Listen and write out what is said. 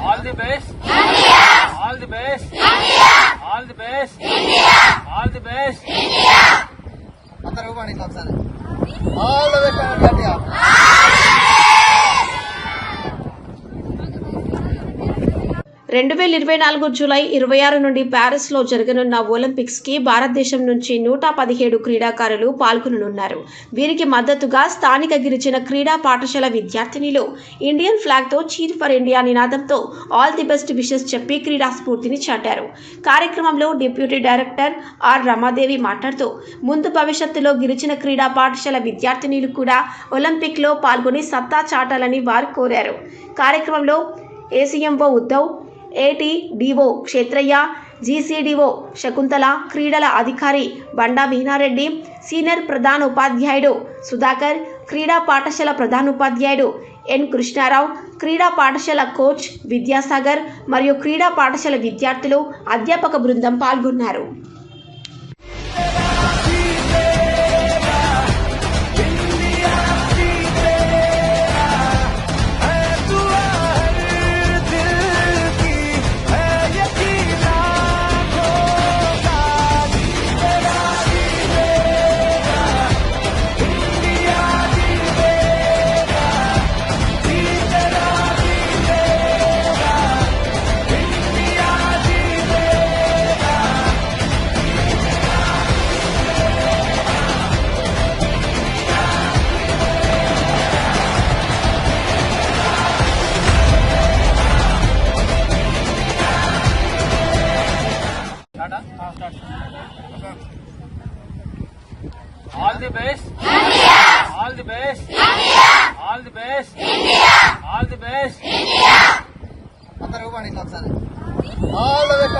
All the best all the best all the best all the best అందరూ ఒకసారి all the best రెండు వేల ఇరవై నాలుగు జూలై ఇరవై ఆరు నుండి ప్యారిస్లో జరగనున్న ఒలింపిక్స్కి భారతదేశం నుంచి నూట పదిహేడు క్రీడాకారులు పాల్గొననున్నారు. వీరికి మద్దతుగా స్థానిక గిరిజన క్రీడా పాఠశాల విద్యార్థినిలు ఇండియన్ ఫ్లాగ్తో చీర్ ఫర్ ఇండియా నినాదంతో ఆల్ ది బెస్ట్ విషెస్ చెప్పి క్రీడా స్ఫూర్తిని చాటారు. కార్యక్రమంలో డిప్యూటీ డైరెక్టర్ ఆర్ రమాదేవి మాట్లాడుతూ ముందు భవిష్యత్తులో గిరిజన క్రీడా పాఠశాల విద్యార్థినిలు కూడా ఒలింపిక్లో పాల్గొని సత్తా చాటాలని వారు కోరారు. కార్యక్రమంలో ACMO Uddhav ATDO Kshetrayya GCDO Shakuntala క్రీడల అధికారి బండా మీనారెడ్డి సీనియర్ ప్రధాన ఉపాధ్యాయుడు సుధాకర్ క్రీడా పాఠశాల ప్రధాన ఉపాధ్యాయుడు ఎన్ కృష్ణారావు క్రీడా పాఠశాల కోచ్ విద్యాసాగర్ మరియు క్రీడా పాఠశాల విద్యార్థులు అధ్యాపక బృందం పాల్గొన్నారు. All the best all the best all the best all the best అందరూ పని ఒకసారి ఆల్ ద బెస్ట్